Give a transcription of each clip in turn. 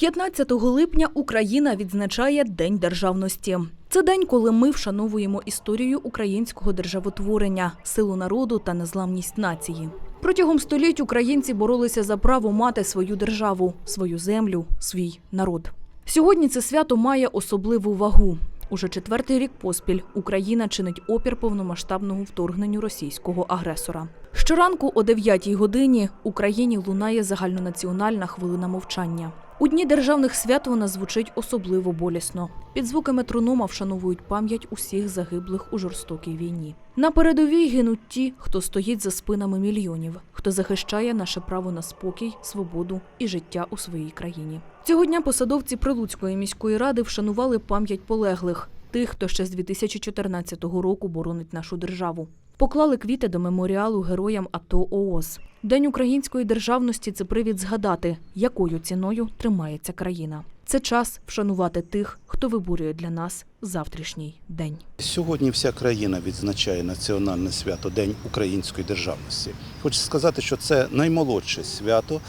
15 липня Україна відзначає День державності. Це день, коли ми вшановуємо історію українського державотворення, силу народу та незламність нації. Протягом століть українці боролися за право мати свою державу, свою землю, свій народ. Сьогодні це свято має особливу вагу. Уже четвертий рік поспіль Україна чинить опір повномасштабному вторгненню російського агресора. Щоранку о 9 годині Україні лунає загальнонаціональна хвилина мовчання. У дні державних свят вона звучить особливо болісно. Під звуки метронома вшановують пам'ять усіх загиблих у жорстокій війні. На передовій гинуть ті, хто стоїть за спинами мільйонів, хто захищає наше право на спокій, свободу і життя у своїй країні. Цього дня посадовці Прилуцької міської ради вшанували пам'ять полеглих, тих, хто ще з 2014 року боронить нашу державу. Поклали квіти до меморіалу героям АТО ООС. День української державності це привід згадати, якою ціною тримається країна. Це час вшанувати тих, хто виборює для нас завтрашній день. Сьогодні вся країна відзначає національне свято День української державності. Хочу сказати, що це наймолодше свято,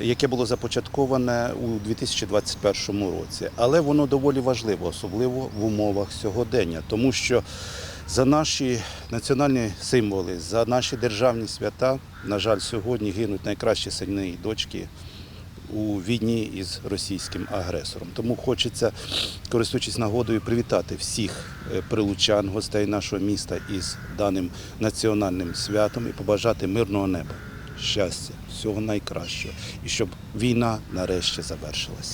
яке було започатковане у 2021 році, але воно доволі важливо, особливо в умовах сьогодення, тому що за наші національні символи, за наші державні свята, на жаль, сьогодні гинуть найкращі сини і дочки у війні із російським агресором. Тому хочеться, користуючись нагодою, привітати всіх е, прилучан, гостей нашого міста із даним національним святом і побажати мирного неба, щастя, всього найкращого, і щоб війна нарешті завершилася.